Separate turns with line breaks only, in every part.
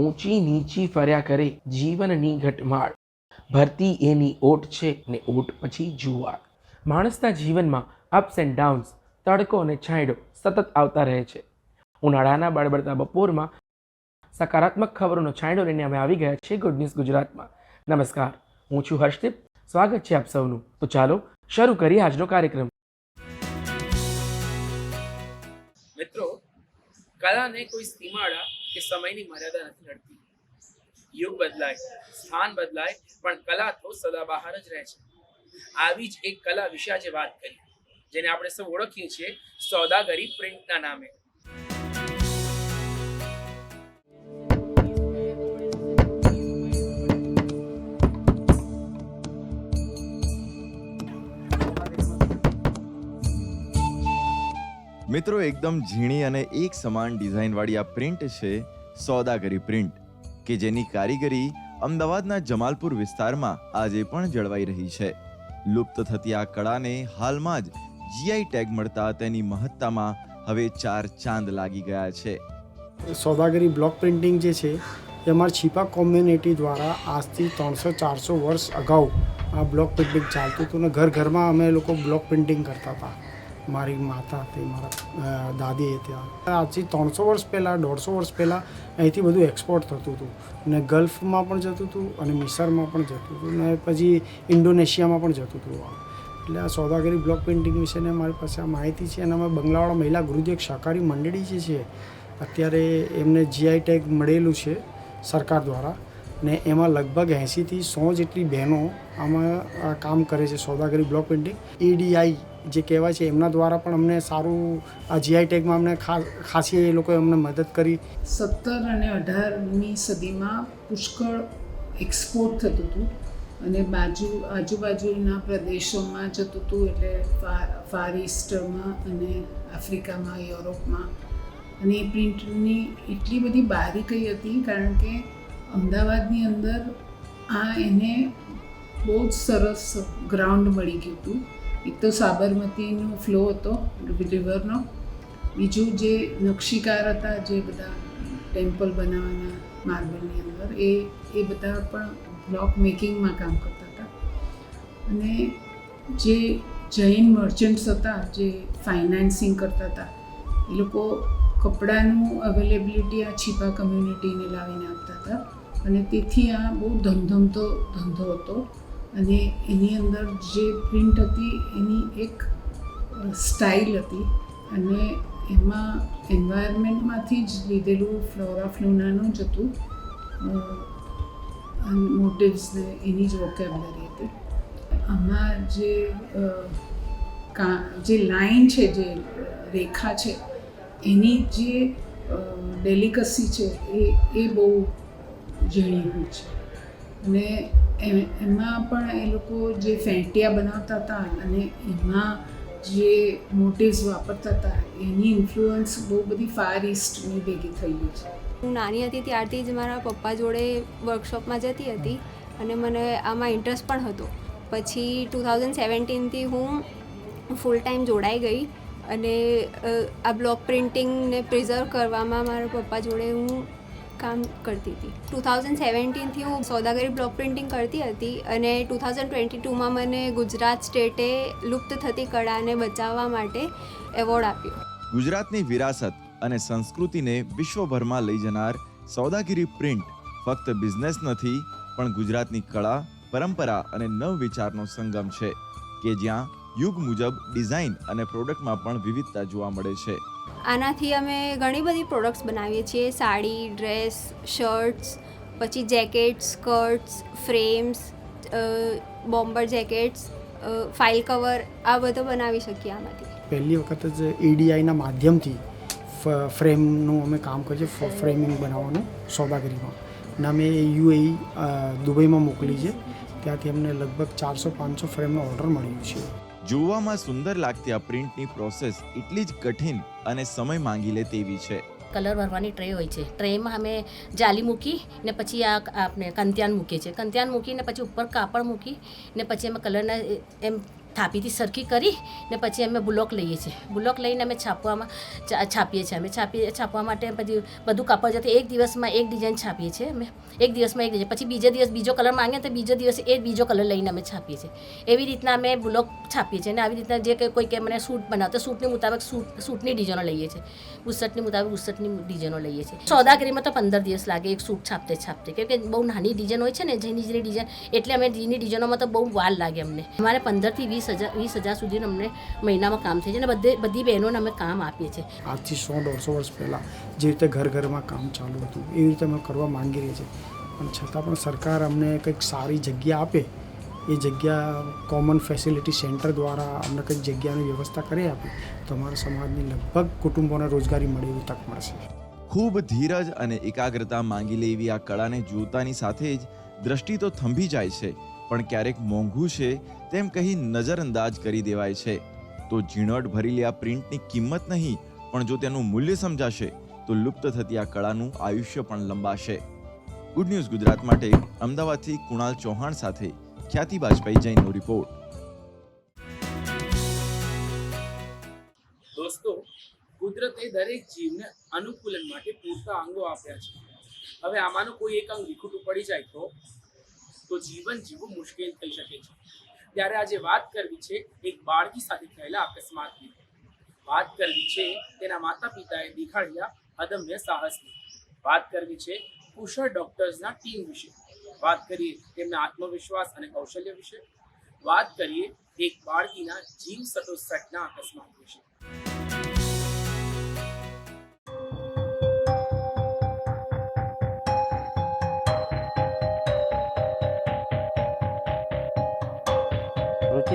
ઊંચી નીચી ફર્યા કરે જીવનની ઘટમાળ. ભરતી એની ઓટ છે ને ઓટ પછી જુવાળ માણસના જીવનમાં અપ્સ એન્ડ ડાઉન્સ તડકો અને છાંયડો સતત આવતા રહે છે. ઉનાળાના બળબડતા બપોરમાં સકારાત્મક ખબરોનો છાંયડો લઈને અમે આવી ગયા છીએ ગુડ ન્યૂઝ ગુજરાતમાં. નમસ્કાર, હું છું હર્ષદીપ. સ્વાગત છે આપ સૌનું. તો ચાલો, શરૂ કરીએ આજનો કાર્યક્રમ. મિત્રો, કલાને કોઈ સીમાડા કે સમયની મર્યાદા નથી નડતી યુગ બદલાય, સ્થાન બદલાય, પણ કલા તો સદાબહાર જ રહે છે. આવી જ એક કલા વિશે આજે વાત કરી જેને આપણે સૌ ઓળખીએ છીએ, સોદાગરી પ્રિન્ટના નામે.
મિત્રો, એકદમ ઝીણી અને એક સમાન ડિઝાઇનવાળી આ પ્રિન્ટ છે સોદાગરી પ્રિન્ટ, કે જેની કારીગરી અમદાવાદના જમાલપુર વિસ્તારમાં આજે પણ જળવાઈ રહી છે. લુપ્ત થતી આ કળાને હાલમાં જ જીઆઈ ટેગ મળતા તેની મહત્તામાં હવે ચાર ચાંદ લાગી ગયા છે.
સોદાગરી બ્લોક પ્રિન્ટિંગ જે છે, એ અમારા છીપા કોમ્યુનિટી દ્વારા આજથી ત્રણસો ચારસો વર્ષ અગાઉ આ બ્લોક પ્રિન્ટિંગ ચાલતું હતું ને ઘર ઘરમાં અમે લોકો બ્લોક પ્રિન્ટિંગ કરતા હતા. મારી માતા હતી મારા દાદી ત્યાં. આજથી ત્રણસો વર્ષ પહેલાં, દોઢસો વર્ષ પહેલાં અહીંથી બધું એક્સપોર્ટ થતું હતું. ને ગલ્ફમાં પણ જતું હતું અને મિસરમાં પણ જતું હતું. ને પછી ઇન્ડોનેશિયામાં પણ જતું હતું. એટલે આ સોદાગરી બ્લોક પેઇન્ટિંગ વિશેને મારી પાસે આ માહિતી છે. અને અમે બંગલાવાળા મહિલા ગુરુદેવ સહકારી મંડળી જે છે, અત્યારે એમને જીઆઈ ટેગ મળેલું છે સરકાર દ્વારા. ને એમાં લગભગ એંશીથી સો જેટલી બહેનો આમાં કામ કરે છે સોદાગરી બ્લોક પેઇન્ટિંગ. ઈડીઆઈ જે કહેવાય છે, એમના દ્વારા પણ અમને સારું, આ જીઆઈ ટેગમાં અમને ખાસી એ લોકોએ અમને મદદ કરી.
સત્તર અને અઢારમી સદીમાં પુષ્કળ એક્સપોર્ટ થતું હતું અને બાજુ, આજુબાજુના પ્રદેશોમાં જતું હતું એટલે ફાર ઇસ્ટમાં અને આફ્રિકામાં, યુરોપમાં. અને એ પ્રિન્ટની એટલી બધી બારીકાઈ હતી કારણ કે અમદાવાદની અંદર આ એને બહુ જ સરસ ગ્રાઉન્ડ મળી ગયું હતું. એક તો સાબરમતીનો ફ્લો હતો રિવરનો બીજું જે નકશીકાર હતા, જે બધા ટેમ્પલ બનાવવાના માર્બલની અંદર, એ એ બધા પણ બ્લોક મેકિંગમાં કામ કરતા હતા. અને જે જૈન મર્ચન્ટ્સ હતા, જે ફાઇનાન્સિંગ કરતા હતા, એ લોકો કપડાનું અવેલેબિલિટી આ છીપા કમ્યુનિટીને લાવીને આપતા હતા. અને તેથી આ બહુ ધમધમતો ધંધો હતો. અને એની અંદર જે પ્રિન્ટ હતી, એની એક સ્ટાઇલ હતી. અને એમાં એન્વાયરમેન્ટમાંથી જ લીધેલું ફ્લોરા ફ્લોનાનું જ હતું. મોટિવ્સને એની જ વોકેબલરી હતી. આમાં જે કા, જે લાઈન છે, જે રેખા છે, એની જે ડેલિકસી છે, એ એ બહુ ઝીણી છે. અને એમાં પણ એ લોકો જે ફેંટિયા બનાવતા હતા અને એમાં જે મોટિવ્સ વાપરતા હતા, એની ઇન્ફ્લુઅન્સ બહુ બધી ફાર ઇસ્ટની ભેગી થઈ ગઈ છે.
હું નાની હતી ત્યારથી જ મારા પપ્પા જોડે વર્કશોપમાં જતી હતી અને મને આમાં ઇન્ટરેસ્ટ પણ હતો. પછી ટુ થાઉઝન્ડ સેવન્ટીનથી હું ફૂલ ટાઈમ જોડાઈ ગઈ અને આ બ્લોક પ્રિન્ટિંગને પ્રિઝર્વ કરવામાં મારા પપ્પા જોડે હું કામ કરતી હતી. ટુ થાઉઝન્ડ સેવન્ટીનથી હું સોદાગરી બ્લોક પ્રિન્ટિંગ કરતી હતી અને ટુ થાઉઝન્ડ ટ્વેન્ટી ટુમાં મને ગુજરાત સ્ટેટે લુપ્ત થતી કળાને બચાવવા માટે એવોર્ડ આપ્યો.
ગુજરાતની વિરાસત અને સંસ્કૃતિને વિશ્વભરમાં લઈ જનાર સોદાગીરી પ્રિન્ટ ફક્ત બિઝનેસ નથી, પણ ગુજરાતની કળા, પરંપરા અને નવ વિચારનો સંગમ છે કે જ્યાં યુગ મુજબ ડિઝાઇન અને પ્રોડક્ટમાં પણ વિવિધતા જોવા મળે છે.
આનાથી અમે ઘણી બધી પ્રોડક્ટ્સ બનાવીએ છીએ. સાડી ડ્રેસ શર્ટ્સ પછી jackets skirts frames bomber jackets file cover આ બધું બનાવી શકીએ આમાંથી
પહેલી વખત જ એડીઆઈના માધ્યમથી ફ્રેમનું અમે કામ કરીએ ફ્રેમિંગ બનાવવાનું સોદાગરીમાં. અને અમે યુએઈ દુબઈમાં મોકલી છે. ત્યાંથી અમને લગભગ ચારસો પાંચસો ફ્રેમનો ઓર્ડર મળ્યો છે.
જોવામાં સુંદર લાગતી આ પ્રિન્ટની પ્રોસેસ એટલી જ કઠિન અને સમય માંગી લે તેવી છે.
કલર ભરવાની ટ્રે હોય છે. ટ્રેમાં અમે જાલી મૂકી ને પછી આ આપણે કંત્યાન મૂકીએ છીએ. કંત્યાન મૂકીને પછી ઉપર કાપડ મૂકી ને પછી અમે કલરના એમ થાપીથી સરખી કરી ને પછી અમે બ્લોક લઈએ છીએ. બ્લોક લઈને અમે છાપવામાં છાપીએ છીએ. અમે છાપીએ છાપવા માટે પછી બધું કાપડ જતી એક દિવસમાં એક ડિઝાઇન છાપીએ છીએ અમે. એક દિવસમાં એક ડિઝાઇન પછી બીજા દિવસ બીજો કલર માંગે તો બીજો દિવસ એ બીજો કલર લઈને અમે છાપીએ છીએ. એવી રીતના અમે બ્લોક છાપીએ છીએ. અને આવી રીતના જે કંઈ કોઈ કે મને સૂટ બનાવતો સૂટની મુતાબક સૂટ, સૂટની ડિઝાઇનો લઈએ છીએ. ઉસટની મુતાબક ઉસટની ડિઝાઇનો લઈએ છીએ. સોદાગરીમાં તો પંદર દિવસ લાગે એક સૂટ છાપતે છાપતે. કેમ કે બહુ નાની ડિઝાઇન હોય છે ને, જેની જેની ડિઝાઇન એટલે અમે જેની ડિઝાઇનોમાં તો બહુ વાર લાગે અમને. અમારે પંદરથી વીસ હજાર વીસ હજાર સુધી અમને મહિનામાં કામ થઈ જાય અને બધે બધી બહેનોને અમે કામ આપીએ છીએ.
આજથી સો દોઢસો વર્ષ પહેલાં જે રીતે ઘર ઘરમાં કામ ચાલુ હતું એવી રીતે અમે કરવા માંગી રહ્યા છીએ. પણ છતાં પણ સરકાર અમને કંઈક સારી જગ્યા આપે એ જગ્યા કોમન ફેસિલિટી સેન્ટર દ્વારા અમને કંઈક જગ્યાની વ્યવસ્થા કરી આપે તો અમારા સમાજની લગભગ કુટુંબોને રોજગારી મળે એવી તક મળશે.
ખૂબ ધીરજ અને એકાગ્રતા માંગી લે એવી આ કળાને જોતાની સાથે જ દ્રષ્ટિ તો થંભી જાય છે. પણ ક્યારેક મોંઘું છે તેમ કહી નજરઅંદાજ કરી દેવાય છે. તો ઝીણવટ ભરેલી આ પ્રિન્ટની કિંમત નહીં, પણ જો તેનું મૂલ્ય સમજાશે, તો લુપ્ત થતી આ કળાનું આયુષ્ય પણ લંબાશે. ગુડ ન્યૂઝ ગુજરાત માટે, અમદાવાદથી કુણાલ ચૌહાણ સાથે, ખ્યાતિ બાજપાઈ જૈનનો રિપોર્ટ.
દોસ્તો, કુદરતે દરેક જીવને અનુકૂલન માટે પૂરતા અંગો આપ્યા છે. હવે આમાંનું કોઈ એક અંગ વિખૂટું પડી જાય તો? તો જીવન જીવવું મુશ્કેલ થઈ શકે છે. ત્યારે આજે વાત કરવી છે એક બાળકી સાથે થયેલા અકસ્માતની. વાત કરવી છે તેના માતા પિતાએ દેખાડ્યા અદમ્ય સાહસની. વાત કરવી છે કુશળ ડોક્ટર્સના ટીમ વિશે. વાત કરીએ તેમના આત્મવિશ્વાસ અને કૌશલ્ય વિશે. વાત કરીએ એક બાળકીના જીવ સટોસટના અકસ્માત વિશે.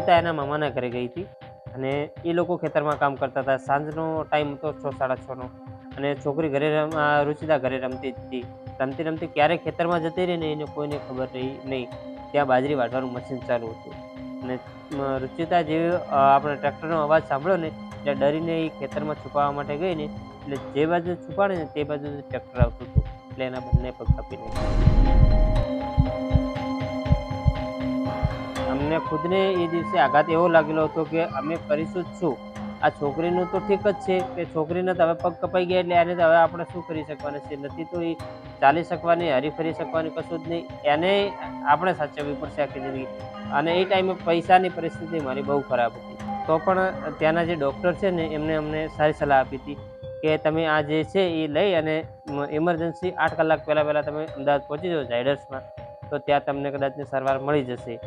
રુચિતા એના મામાના ઘરે ગઈ હતી. અને એ લોકો ખેતરમાં કામ કરતા હતા. સાંજનો ટાઈમ હતો છ, સાડા છનો અને છોકરી ઘરે રુચિતા ઘરે રમતી હતી. રમતી રમતી ક્યારે ખેતરમાં જતી રહી ને એને કોઈને ખબર રહી નહીં. ત્યાં બાજરી વાટવાનું મશીન ચાલુ હતું. અને રુચિતા જેવી આપણે ટ્રેક્ટરનો અવાજ સાંભળ્યો ને એટલે ડરીને એ ખેતરમાં છુપાવવા માટે ગઈ ને, એટલે જે બાજુ છુપાડે ને તે બાજુ ટ્રેક્ટર આવતું હતું. એટલે એના બંને પગ કાપી નાખ્યા. અમને ખુદને એ દિવસે આઘાત એવો લાગેલો હતો કે અમે કરીશું જ શું આ છોકરીનું તો ઠીક જ છે કે છોકરીને તો હવે પગ કપાઈ ગયા એટલે એને તો હવે આપણે શું કરી શકવાના છે નથી તો એ ચાલી શકવાની હરીફરી શકવાની કશું જ નહીં. એને આપણે સાચવવી પડશે આખી જિંદગી. અને એ ટાઈમે પૈસાની પરિસ્થિતિ મારી બહુ ખરાબ હતી. તો પણ ત્યાંના જે ડૉક્ટર છે ને, એમને અમને સારી સલાહ આપી હતી કે તમે આ જે છે એ લઈ અને ઇમરજન્સી આઠ કલાક પહેલાં પહેલાં તમે અમદાવાદ પહોંચી જાઓ ઝાયડર્સમાં તો ત્યાં તમને કદાચની સારવાર મળી જશે.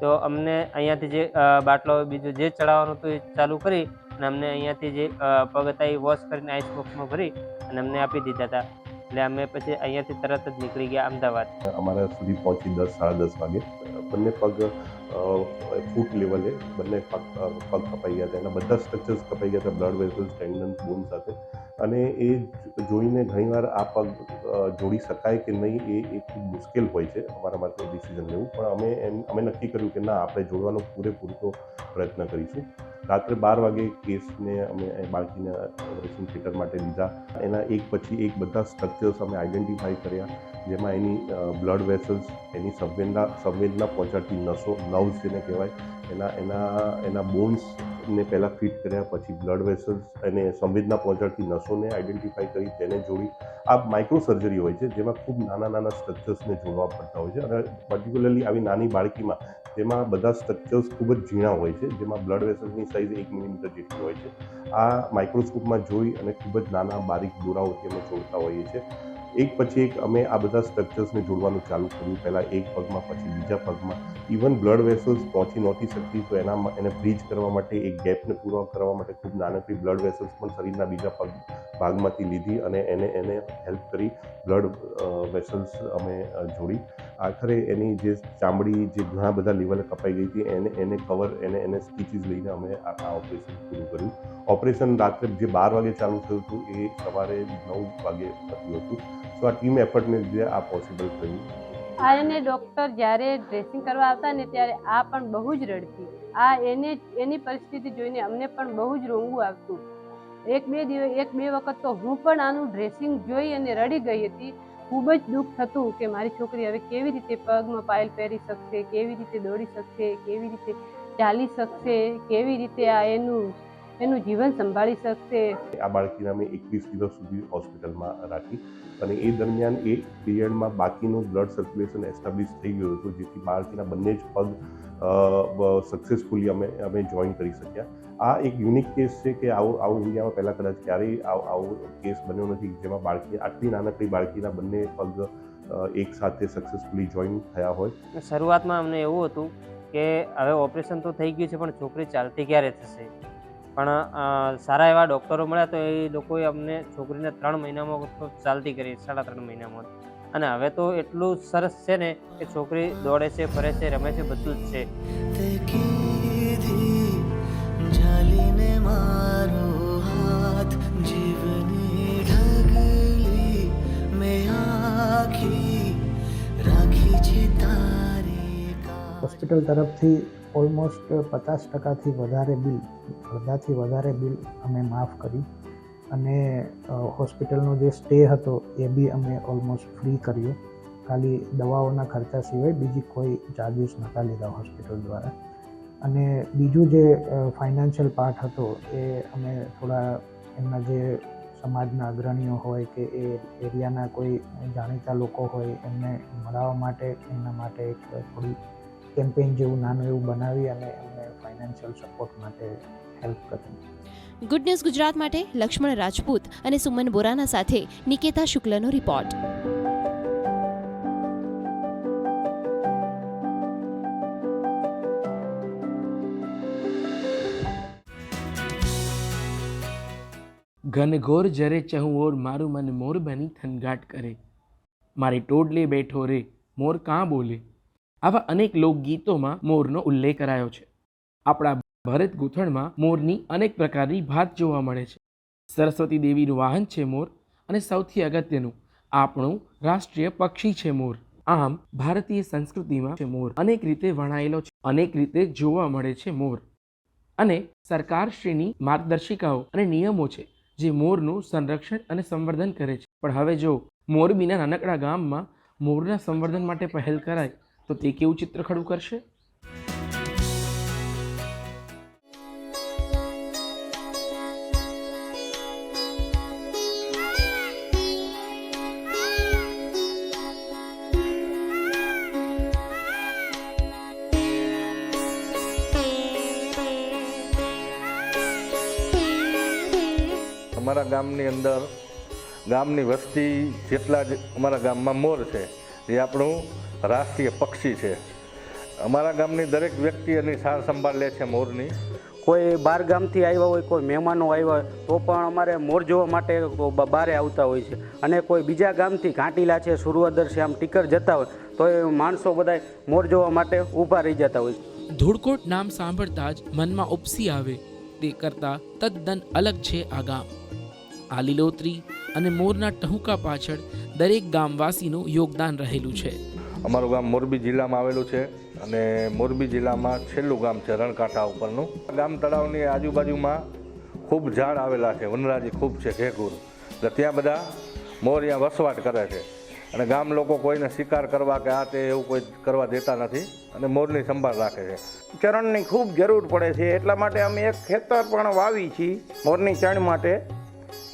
તો અમને અહીંયાથી જે બાટલો બીજું જે ચડાવવાનું હતું એ ચાલુ કરી અને અમને અહીંયાથી જે પગ એ વોશ કરીને આઈસ બોક્સમાં ભરી અને અમને આપી દીધા હતા. એટલે અમે પછી અહીંયાથી તરત જ નીકળી ગયા અમદાવાદ.
અમારા સુધી પહોંચી દસ, સાડા દસ વાગે. બંને પગ ફૂટ લેવલે બંને પગ પગ કપાઈ ગયા હતા. એના બધા સ્ટ્રક્ચર્સ કપાઈ ગયા બ્લડ વેસલ્સ ટેન્ડન્સ બોન સાથે. અને એ જોઈને ઘણીવાર આ પગ જોડી શકાય કે નહીં એ એ ખૂબ મુશ્કેલ હોય છે અમારા માટે ડિસિઝન લેવું. પણ અમે એમ, અમે નક્કી કર્યું કે ના, આપણે જોડવાનો પૂરેપૂરતો પ્રયત્ન કરીશું. રાત્રે બાર વાગે કેસને અમે બાળકીને ઓપરેશન થિયેટર માટે લીધા. એના એક પછી એક બધા સ્ટ્રક્ચર્સ અમે આઈડેન્ટિફાઈ કર્યા. જેમાં એની બ્લડ વેસલ્સ એની સંવેદના સંવેદના પહોંચાડતી નસો નર્વ્સ જેને કહેવાય, એના એના એના બોન્સને પહેલાં ફિટ કર્યા પછી બ્લડ વેસલ્સ અને સંવેદના પહોંચાડતી નસોને આઈડેન્ટિફાઈ કરી તેને જોડી. આ માઇક્રો સર્જરી હોય છે, જેમાં ખૂબ નાના નાના સ્ટ્રક્ચર્સને જોડવા પડતા હોય છે. અને પર્ટિક્યુલરલી આવી નાની બાળકીમાં તેમાં બધા સ્ટ્રક્ચર્સ ખૂબ જ ઝીણા હોય છે, જેમાં બ્લડ વેસલ્સની સાઇઝ એક મિલીમીટર જેટલી હોય છે. આ માઇક્રોસ્કોપમાં જોઈ અને ખૂબ જ નાના બારીક દોરાઓ તેમાં જોડતા હોઈએ છીએ. એક પછી એક અમે આ બધા સ્ટ્રક્ચર્સને જોડવાનું ચાલુ કર્યું. પહેલાં એક પગમાં, પછી બીજા પગમાં. ઇવન બ્લડ વેસલ્સ પહોંચી નહોતી શકતી, તો એના એને ફ્રીજ કરવા માટે એક ગેપને પૂરો કરવા માટે ખૂબ નાનકડી બ્લડ વેસલ્સ પણ શરીરના બીજા પગ, ભાગમાંથી લીધી અને એને એને હેલ્પ કરી બ્લડ વેસલ્સ અમે જોડી. આખરે એની જે ચામડી, જે ઘણા બધા લેવલે કપાઈ ગઈ હતી, એને એને કવર એને એને સ્ટીચીસ લઈને અમે આ ઓપરેશન પૂરું કર્યું. ઓપરેશન રાત્રે જે બાર વાગે ચાલુ થયું હતું, એ સવારે નવ વાગે પત્યું હતું. સો આ ટીમ એફર્ટને લીધે આ પોસિબલ થયું.
આ એને ડૉક્ટર જ્યારે ડ્રેસિંગ કરવા આવતા ને ત્યારે આ પણ બહુ જ રડતી. આ એને એની પરિસ્થિતિ જોઈને અમને પણ બહુ જ રોવું આવતું. એક બે દિવસ એક બે વખત તો હું પણ આનું ડ્રેસિંગ જોઈ અને રડી ગઈ હતી. ખૂબ જ દુઃખ થતું કે મારી છોકરી હવે કેવી રીતે પગમાં પાયલ પહેરી શકશે કેવી રીતે દોડી શકશે કેવી રીતે ચાલી શકશે કેવી રીતે આ એનું એનું જીવન સંભાળી શકશે.
આ બાળકીને અમે એકવીસ દિવસ સુધી હોસ્પિટલમાં રાખી. અને એ દરમિયાન એ પીરિયડમાં બાકીનું બ્લડ સર્ક્યુલેશન એસ્ટાબ્લિશ થઈ ગયું હતું, જેથી બાળકીના બંને જ પગ સક્સેસફુલી અમે અમે જોઈન કરી શક્યા. આ એક યુનિક કેસ છે કે આવું આવું ઇન્ડિયામાં પહેલાં કદાચ ક્યારેય આવો કેસ બન્યો નથી, જેમાં બાળકી આટલી નાનકડી બાળકીના બંને પગ એક સાથે સક્સેસફુલી જોઈન થયા હોય.
શરૂઆતમાં અમને એવું હતું કે હવે ઓપરેશન તો થઈ ગયું છે, પણ છોકરી ચાલતી ક્યારે થશે? પણ સારા એવા ડૉક્ટરો મળ્યા તો એ લોકોએ અમને છોકરીને ત્રણ મહિનામાં તો ચાલતી કરી સાડા ત્રણ મહિનામાં. અને હવે તો એટલું સરસ છે ને કે છોકરી દોડે છે ફરે છે રમે છે બધું જ છે.
તે મારો જીવની ઢગલી મેં આખી રાખી છે તારી
હોસ્પિટલ તરફથી ઓલમોસ્ટ પચાસ ટકાથી વધારે બિલ, અડધાથી વધારે બિલ અમે માફ કરી અને હોસ્પિટલનો જે સ્ટે હતો એ બી અમે ઓલમોસ્ટ ફ્રી કર્યો. ખાલી દવાઓના ખર્ચા સિવાય બીજી કોઈ ચાર્જિસ નહોતા લીધા હોસ્પિટલ દ્વારા. અને બીજું જે ફાઇનાન્શિયલ પાર્ટ હતો એ અમે થોડા એમના જે સમાજના અગ્રણીઓ હોય કે એ એરિયાના કોઈ જાણીતા લોકો હોય એમને મળાવવા માટે, એમના માટે એક થોડી કેમ્પેઇન જેવું નાનું એવું બનાવી અને એમને ફાઇનાન્શિયલ સપોર્ટ માટે હેલ્પ કરી
ગુડ ન્યૂઝ ગુજરાત માટે લક્ષ્મણ રાજપૂત અને સુમન બોરાના સાથે નિકેતા શુક્લનો રિપોર્ટ
ઘનઘોર જરે ચહુઓર મારું મન મોર બની થનગાટ કરે. મારી ટોડલે બેઠો રે મોર કાં બોલે? આવા અનેક લોકગીતોમાં મોરનો ઉલ્લેખ કરાયો છે. આપણા ભરત ગૂંથણમાં મોરની અનેક પ્રકારની ભાત જોવા મળે છે. સરસ્વતી દેવીનું વાહન છે મોર અને સૌથી અગત્યનું, આપણું રાષ્ટ્રીય પક્ષી છે મોર. આમ, ભારતીય સંસ્કૃતિમાં છે મોર. અનેક રીતે વણાયેલો છે, અનેક રીતે જોવા મળે છે મોર. અને સરકારશ્રીની માર્ગદર્શિકાઓ અને નિયમો છે, જે મોરનું સંરક્ષણ અને સંવર્ધન કરે છે. પણ હવે જો મોરબીના નાનકડા ગામમાં મોરના સંવર્ધન માટે પહેલ કરાય તો તે કેવું ચિત્ર ખડું કરશે?
અમારા ગામની અંદર ગામની વસ્તી જેટલા જ અમારા ગામમાં મોર છે, એ આપણું રાષ્ટ્રીય પક્ષી છે. અમારા ગામની દરેક વ્યક્તિ એની સાર સંભાળ લે છે મોરની.
કોઈ બાર ગામથી આવ્યા હોય કોઈ મહેમાનો આવ્યા હોય તો પણ અમારે મોર જોવા માટે બહારે બારે આવતા હોય છે. અને કોઈ બીજા ગામથી ઘાંટીલા છે સુરવદર છે આમ ટીકર જતા હોય તો એ માણસો બધા મોર જોવા માટે ઊભા રહી જતા હોય છે.
ધૂળકોટ નામ સાંભળતા જ મનમાં ઉપસી આવે. તે કરતાં તદ્દન અલગ છે આ ગામ. આ લીલોતરી અને મોરના ટહુકા પાછળ દરેક ગામવાસીનું યોગદાન રહેલું છે.
અમારું ગામ મોરબી જિલ્લામાં આવેલું છે અને મોરબી જિલ્લામાં છેલ્લું ગામ છે રણકાંઠા ઉપરનું. ગામ તળાવની આજુબાજુમાં ખૂબ ઝાડ આવેલા છે, વનરાજી ખૂબ છે ઘેઘૂર એટલે ત્યાં બધા મોરિયા વસવાટ કરે છે. અને ગામ લોકો કોઈને શિકાર કરવા કે આ તે એવું કોઈ કરવા દેતા નથી અને મોરની સંભાળ રાખે છે.
ચરણની ખૂબ જરૂર પડે છે, એટલા માટે અમે એક ખેતર પણ વાવી છીએ મોરની ચણ માટે.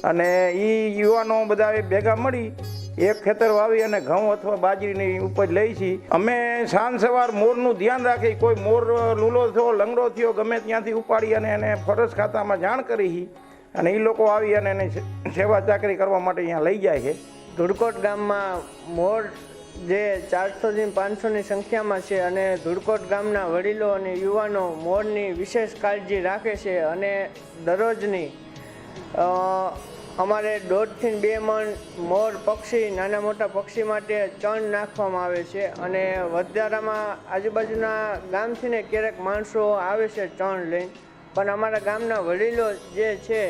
અને એ યુવાનો બધા ભેગા મળી એક ખેતર વાવી અને ઘઉં અથવા બાજરીની ઉપજ લઈ છીએ અમે સાંજ સવાર મોરનું ધ્યાન રાખી, કોઈ મોર લૂલો થયો, લંગડો થયો, ગમે ત્યાંથી ઉપાડી અને એને ફરજ ખાતામાં જાણ કરી અને એ લોકો આવી અને એને સેવા ચાકરી કરવા માટે અહીંયા લઈ જાય છે.
ધુડકોટ ગામમાં મોર જે ચારસોથી પાંચસોની સંખ્યામાં છે અને ધુડકોટ ગામના વડીલો અને યુવાનો મોરની વિશેષ કાળજી રાખે છે અને દરરોજની અમારે દોઢથી બે મણ મોર પક્ષી, નાના મોટા પક્ષી માટે ચણ નાખવામાં આવે છે અને વધારામાં આજુબાજુના ગામથી ને ક્યારેક માણસો આવે છે ચણ લઈને. પણ અમારા ગામના વડીલો જે છે,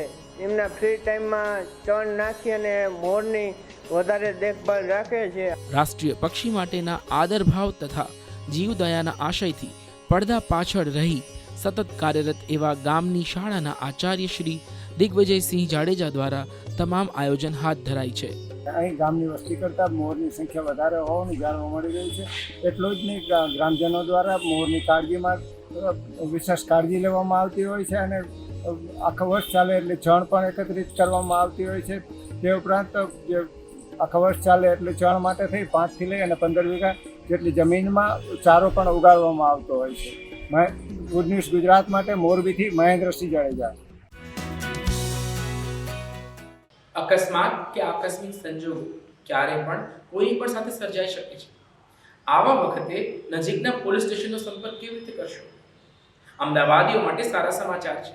એમના ફ્રી ટાઈમમાં ચણ નાખી અને મોરની વધારે દેખભાળ રાખે છે.
રાષ્ટ્રીય પક્ષી માટેના આદરભાવ તથા જીવદયાના આશયથી પડદા પાછળ રહી સતત કાર્યરત એવા ગામની શાળાના આચાર્ય શ્રી દિગ્વિજયસિંહ જાડેજા દ્વારા તમામ આયોજન હાથ ધરાય છે.
અહીં ગામની વસ્તી કરતાં મોરની સંખ્યા વધારે હોવાનું જાણવા મળી રહ્યું છે. એટલું જ નહીં ગ્રા- ગ્રામજનો દ્વારા મોરની કાળજીમાં
વિશેષ કાળજી લેવામાં આવતી હોય છે અને આખા વર્ષ ચાલે એટલે ચણ પણ એકત્રિત કરવામાં આવતી હોય છે. તે ઉપરાંત જે આખા વર્ષ ચાલે એટલે ચણ માટે થઈ પાંચથી લઈ અને પંદર વીઘા જેટલી જમીનમાં ચારો પણ ઉગાડવામાં આવતો હોય છે. ગુડ ન્યૂઝ ગુજરાત માટે મોરબીથી મહેન્દ્રસિંહ જાડેજા.
અકસ્માત કે આકસ્મિક સંજોગો ક્યારે પણ કોઈ પણ સાથે સર્જાઈ શકે છે. આવા વખતે નજીકના પોલીસ સ્ટેશનનો સંપર્ક કેવી રીતે કરશો? અમદાવાદીઓ માટે સારા સમાચાર છે.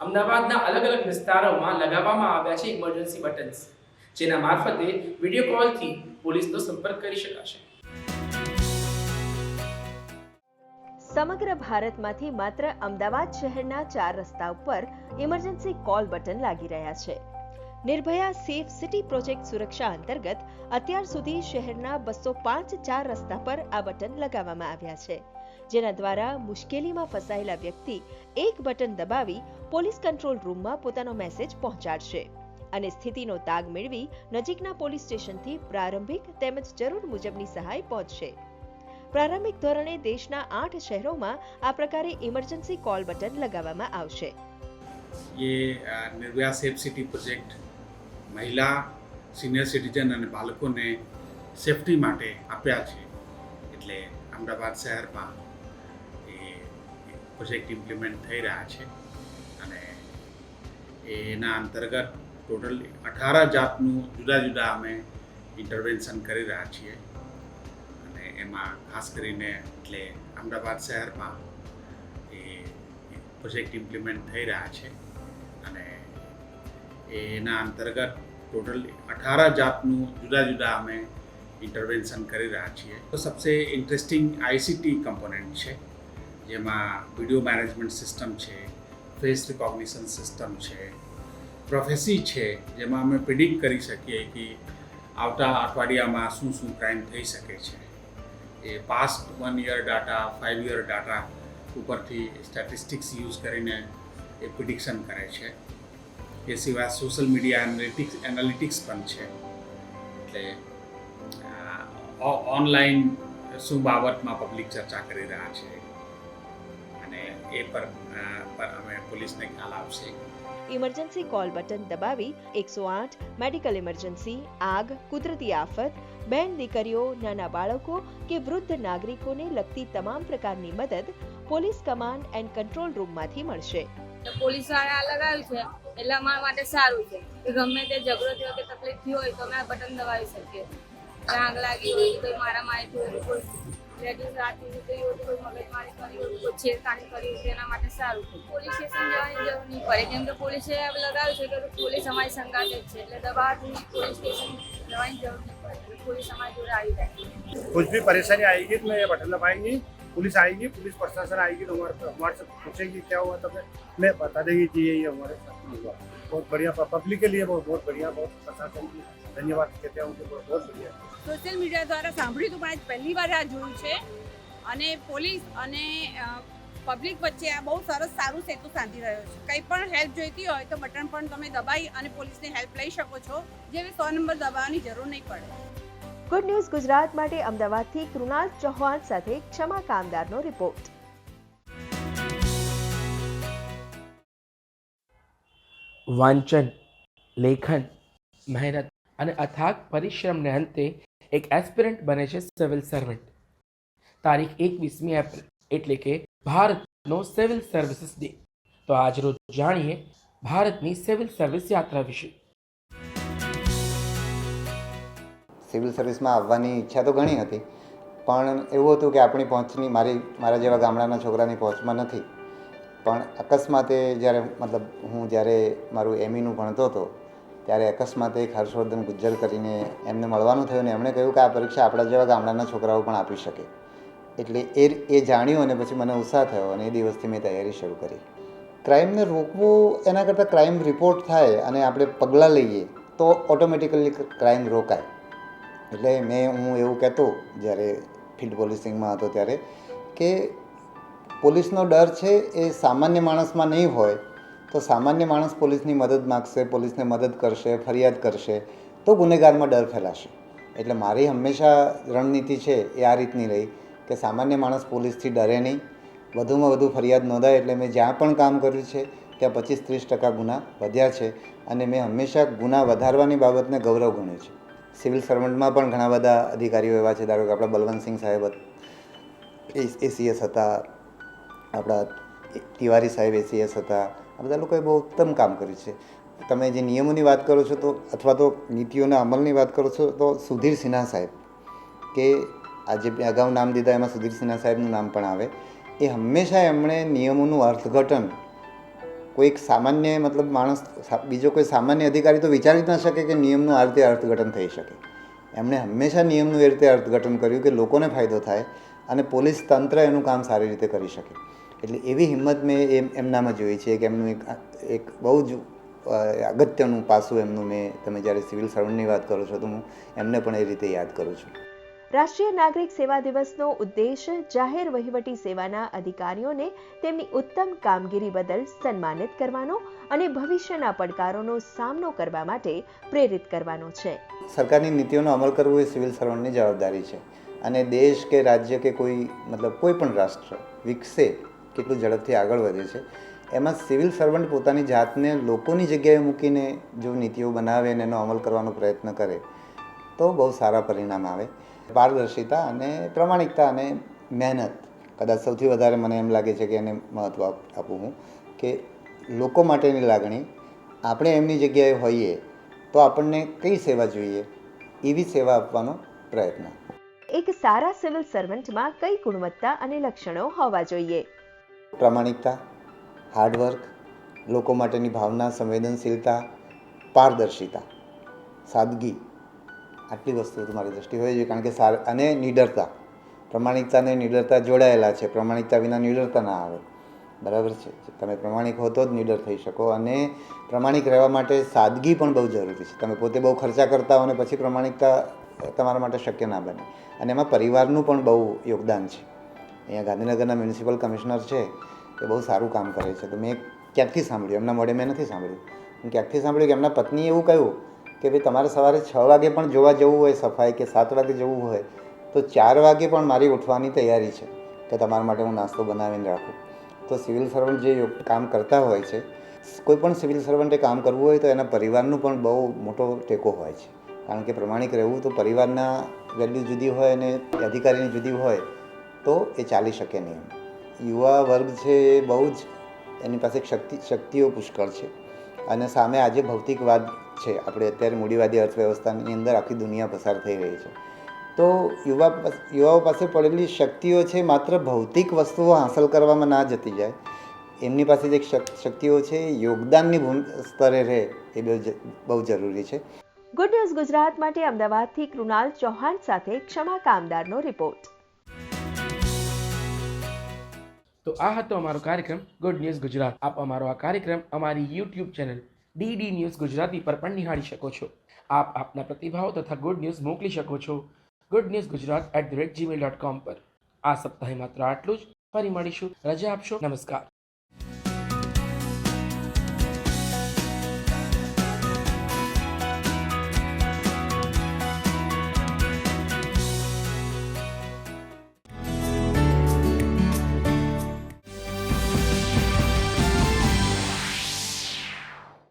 અમદાવાદના અલગ અલગ વિસ્તારોમાં લગાવવામાં આવ્યા છે ઇમરજન્સી બટન્સ જેના મારફતે વીડિયો કોલથી પોલીસનો સંપર્ક કરી શકાશે.
સમગ્ર ભારતમાંથી માત્ર અમદાવાદ શહેરના ચાર રસ્તા ઉપર ઇમરજન્સી કોલ બટન લાગી રહ્યા છે. નિર્ભયા સેફ સિટી પ્રોજેક્ટ સુરક્ષા અંતર્ગત અત્યાર સુધી શહેરના બસો પાંચ ચાર રસ્તા પર આ બટન લગાવવામાં આવ્યા છે, જેના દ્વારા મુશ્કેલીમાં ફસાયેલા વ્યક્તિ એક બટન દબાવી પોલીસ કંટ્રોલ રૂમમાં પોતાનો મેસેજ પહોંચાડશે અને સ્થિતિનો તાગ મેળવી નજીકના પોલીસ સ્ટેશનથી પ્રારંભિક તેમજ જરૂર મુજબની સહાય પહોંચશે. પ્રારંભિક ધોરણે દેશના આઠ શહેરોમાં આ પ્રકારે ઇમરજન્સી કોલ બટન લગાવવામાં આવશે.
ये निर्भया सेफ सिटी મહિલા સિનિયર સિટીઝન અને બાળકોને સેફટી માટે આપ્યા છે. એટલે અમદાવાદ શહેરમાં એ પ્રોજેક્ટ ઇમ્પ્લિમેન્ટ થઈ રહ્યા છે અને એના અંતર્ગત ટોટલ અઢાર જાતનું જુદા જુદા અમે ઇન્ટરવેન્શન કરી રહ્યા છીએ. અને એમાં ખાસ કરીને એટલે અમદાવાદ શહેરમાં એ પ્રોજેક્ટ ઇમ્પ્લિમેન્ટ થઈ રહ્યા છે. અને એના અંતર્ગત ટોટલ અઢાર જાતનું જુદા જુદા અમે ઇન્ટરવેન્શન કરી રહ્યા છીએ. તો સબસે ઇન્ટરેસ્ટિંગ આઈસીટી કમ્પોનન્ટ છે, જેમાં વીડિયો મેનેજમેન્ટ સિસ્ટમ છે, ફેસ રિકોગ્નિશન સિસ્ટમ છે, પ્રોફેસી છે, જેમાં અમે પ્રિડિક્ટ કરી શકીએ કે આવતા અઠવાડિયામાં શું શું ક્રાઇમ થઈ શકે છે. એ past one year data five year data ઉપરથી સ્ટેટિસ્ટિક્સ યુઝ કરીને એ પ્રિડિક્શન કરે છે. એ સિવાય સોશિયલ મીડિયા એનાલિટિક્સ એનાલિટિક્સ પણ છે. એટલે ઓનલાઈન શું બાબતમાં પબ્લિક ચર્ચા કરી રહ્યા છે? અને એ પર પર અમે પોલીસને ખ્યાલ આવશે.
ઇમરજન્સી કોલ બટન દબાવી એકસો આઠ મેડિકલ ઇમરજન્સી આગ કુદરતી આફત બેન દીકરીઓ નાના બાળકો કે વૃદ્ધ નાગરિકોને લગતી તમામ પ્રકારની મદદ પોલીસ કમાન્ડ એન્ડ કંટ્રોલ રૂમમાંથી મળશે.
પોલીસવાળા લગાવ્યું છે. એટલે અમારા માટે સારું છે કે ગમે તે ઝઘડો થયો કે તકલીફ થઈ હોય તો અમે આ બટન દબાવી શકીએ કે આગ લાગી હોય કે કોઈ મારામારી થઈ હોય કોઈ લેડીઝ રાતની નીકળી હોય કોઈ મગજમારી કરી હોય કોઈ છેડખાની કરી હોય તો એના માટે સારું છે પોલીસ સ્ટેશન જવાની જરૂર નહીં પડે કેમ કે પોલીસે લગાવ્યું છે કે પોલીસ અમારી સંગાતે જ છે એટલે દબાવથી પોલીસ સ્ટેશન જવાની જરૂર નહીં પડે એટલે પોલીસ અમારી જોડે આવી જાય
कुछ भी परेशानी आएगी तो मैं ये बटन दबाएंगी पुलिस आएगी पुलिस प्रशासन आएगी तो हमारे हमारे से पूछेगी क्या हुआ तो मैं मैं बता देगी कि ये ये हमारे साथ में हुआ बहुत बढ़िया पब्लिक के लिए बहुत बहुत बढ़िया बहुत प्रशासन की धन्यवाद कहते हैं उनको बहुत बहुत बढ़िया
સોશિયલ મીડિયા દ્વારા સાંભળ્યું હતું પણ આજ પહેલી વાર આ જોયું છે અને પોલીસ અને પબ્લિક વચ્ચે આ બહુ સરસ સારું સેતુ સાંધી રહ્યો છે કંઈ પણ હેલ્પ જોઈતી હોય તો બટન પણ તમે દબાઈ અને પોલીસની હેલ્પ લઈ શકો છો જેવી સો નંબર દબાવવાની જરૂર નહીં પડે
ગુડ ન્યૂઝ ગુજરાત માટે અમદાવાદથી કૃણાલ ચૌહાણ સાથે ક્ષમા કામદારનો રિપોર્ટ
વાંચન, લેખન, મહેનત અને અથાગ પરિશ્રમને અંતે એક એસ્પિરન્ટ બને છે સિવિલ સર્વન્ટ તારીખ એકવીસમી એપ્રિલ, એટલે કે ભારતનો સિવિલ સર્વિસીસ ડે તો આજરોજ જાણીએ ભારતની સિવિલ સર્વિસ યાત્રા વિશે.
સિવિલ સર્વિસમાં આવવાની ઈચ્છા તો ઘણી હતી. પણ એવું હતું કે આપણી પહોંચની, મારી, મારા જેવા ગામડાના છોકરાની પહોંચમાં નથી. પણ અકસ્માતે જ્યારે, મતલબ હું જ્યારે મારું એમઈનું ભણતો હતો, ત્યારે અકસ્માતે એક હર્ષવર્ધન ગુજ્જર કરીને એમને મળવાનું થયું ને એમણે કહ્યું કે આ પરીક્ષા આપણા જેવા ગામડાના છોકરાઓ પણ આપી શકે. એટલે એ એ જાણ્યું અને પછી મને ઉત્સાહ થયો અને એ દિવસથી મેં તૈયારી શરૂ કરી. ક્રાઇમને રોકવું એના કરતાં ક્રાઇમ રિપોર્ટ થાય અને આપણે પગલાં લઈએ, તો ઓટોમેટિકલી ક્રાઇમ રોકાય. એટલે મેં, હું એવું કહેતો જ્યારે ફિલ્ડ પોલીસિંગમાં હતો ત્યારે કે પોલીસનો ડર છે એ સામાન્ય માણસમાં નહીં હોય, તો સામાન્ય માણસ પોલીસની મદદ માગશે, પોલીસને મદદ કરશે, ફરિયાદ કરશે, તો ગુનેગારમાં ડર ફેલાશે. એટલે મારી હંમેશા રણનીતિ છે એ આ રીતની રહી કે સામાન્ય માણસ પોલીસથી ડરે નહીં. વધુમાં વધુ ફરિયાદ નોંધાય એટલે મેં જ્યાં પણ કામ કર્યું છે, ત્યાં પચીસ ત્રીસ ટકા ગુના વધ્યા છે અને મેં હંમેશા ગુના વધારવાની બાબતને ગૌરવ ગણ્યું છે. સિવિલ સર્વન્ટમાં પણ ઘણા બધા અધિકારીઓ એવા છે, ધારો કે આપણા બલવંતસિંહ સાહેબ એસીએસ હતા, આપણા તિવારી સાહેબ એસીએસ હતા, આ બધા લોકોએ બહુ ઉત્તમ કામ કર્યું છે. તમે જે નિયમોની વાત કરો છો તો, અથવા તો નીતિઓના અમલની વાત કરો છો તો સુધીર સિન્હા સાહેબ, કે આજે અગાઉ નામ દીધા એમાં સુધીર સિન્હા સાહેબનું નામ પણ આવે, એ હંમેશા એમણે નિયમોનું અર્થઘટન કોઈક સામાન્ય મતલબ માણસ બીજો કોઈ સામાન્ય અધિકારી તો વિચારી જ ન શકે કે નિયમનું આ રીતે અર્થઘટન થઈ શકે. એમણે હંમેશા નિયમનું એ રીતે અર્થઘટન કર્યું કે લોકોને ફાયદો થાય અને પોલીસ તંત્ર એનું કામ સારી રીતે કરી શકે. એટલે એવી હિંમત મેં એમ એમનામાં જોઈ છે કે એમનું એક એક બહુ જ અગત્યનું પાસું એમનું મેં, તમે જ્યારે સિવિલ સર્વન્ટની વાત કરો છો તો હું એમને પણ એ રીતે યાદ કરું છું.
રાષ્ટ્રીય નાગરિક સેવા દિવસનો ઉદ્દેશ જાહેર વહીવટી સેવાના અધિકારીઓને તેમની ઉત્તમ કામગીરી બદલ સન્માનિત કરવાનો અને ભવિષ્યના પડકારોનો સામનો કરવા માટે પ્રેરિત કરવાનો છે.
સરકારની નીતિઓનો અમલ કરવો એ સિવિલ સર્વન્ટની જવાબદારી છે અને દેશ કે રાજ્ય કે કોઈ, મતલબ કોઈ પણ રાષ્ટ્ર વિકસે કેટલું ઝડપથી આગળ વધે છે, એમાં સિવિલ સર્વન્ટ પોતાની જાતને લોકોની જગ્યાએ મૂકીને જો નીતિઓ બનાવે અને એનો અમલ કરવાનો પ્રયત્ન કરે, તો બહુ સારા પરિણામ આવે. પારદર્શિતા અને પ્રમાણિકતા અને મહેનત. કદાચ સૌથી વધારે મને એમ લાગે છે કે એને મહત્ત્વ આપું હું કે લોકો માટેની લાગણી આપણે એમની જગ્યાએ હોઈએ તો આપણને કઈ સેવા જોઈએ એવી સેવા આપવાનો પ્રયત્ન.
એક સારા સિવિલ સર્વન્ટમાં કઈ ગુણવત્તા અને લક્ષણો હોવા જોઈએ?
પ્રમાણિકતા હાર્ડવર્ક લોકો માટેની ભાવના સંવેદનશીલતા પારદર્શિતા સાદગી આટલી વસ્તુ મારી દ્રષ્ટિ હોય છે કારણ કે સાર અને નિડરતા. પ્રમાણિકતા અને નિડરતા જોડાયેલા છે. પ્રમાણિકતા વિના નિડરતા ના આવે. બરાબર છે? તમે પ્રમાણિક હો તો જ નિડર થઈ શકો. અને પ્રમાણિક રહેવા માટે સાદગી પણ બહુ જરૂરી છે. તમે પોતે બહુ ખર્ચા કરતા હો અને પછી પ્રમાણિકતા તમારા માટે શક્ય ના બને. અને એમાં પરિવારનું પણ બહુ યોગદાન છે. અહીંયા ગાંધીનગરના મ્યુનિસિપલ કમિશનર છે, એ બહુ સારું કામ કરે છે. તો મેં ક્યાંકથી સાંભળ્યું? એમના મોડે મેં નથી સાંભળ્યું. ક્યાંકથી સાંભળ્યું કે એમના પત્નીએ એવું કહ્યું કે ભાઈ તમારે સવારે છ વાગે પણ જોવા જવું હોય સફાઈ કે સાત વાગે જવું હોય, તો ચાર વાગે પણ મારી ઉઠવાની તૈયારી છે. કે તમારા માટે હું નાસ્તો બનાવીને રાખું. તો સિવિલ સર્વન્ટ જે કામ કરતા હોય છે, કોઈ પણ સિવિલ સર્વન્ટે કામ કરવું હોય તો એના પરિવારનું પણ બહુ મોટો ટેકો હોય છે. કારણ કે પ્રમાણિક રહેવું તો પરિવારના વેલ્યુ જુદી હોય અને અધિકારીની જુદી હોય, તો એ ચાલી શકે નહીં. યુવા વર્ગ છે એ બહુ જ એની પાસે શક્તિ, શક્તિઓ પુષ્કળ છે. અને સામે આજે ભૌતિકવાદ છે. આપણે અત્યારે મૂડીવાદી અર્થવ્યવસ્થાની અંદર આખી દુનિયા પસાર થઈ રહી છે. તો યુવા યુવાઓ પાસે પડેલી શક્તિઓ છે માત્ર ભૌતિક વસ્તુઓ હાંસલ કરવામાં ના જતી જાય. એમની પાસે જે શક- શક્તિઓ છે યોગદાનની ભૂમ સ્તરે રહે એ બહુ બહુ જરૂરી છે.
ગુડ ન્યૂઝ ગુજરાત માટે અમદાવાદથી કૃણાલ ચૌહાણ સાથે ક્ષમા કામદારનો રિપોર્ટ.
તો આ હતો અમારો કાર્યક્રમ ગુડ ન્યૂઝ ગુજરાત. આપ અમારો આ કાર્યક્રમ અમારી YouTube channel DD News Gujarati પર પણ નિહાળી શકો છો. આપ આપના પ્રતિભાવો તથા ગુડ ન્યૂઝ મોકલી શકો છો good news Gujarat at the rate Gmail dot com પર. આ સપ્તાહે માત્ર આટલું જ. ફરી મળીશું. રજા આપશો. નમસ્કાર.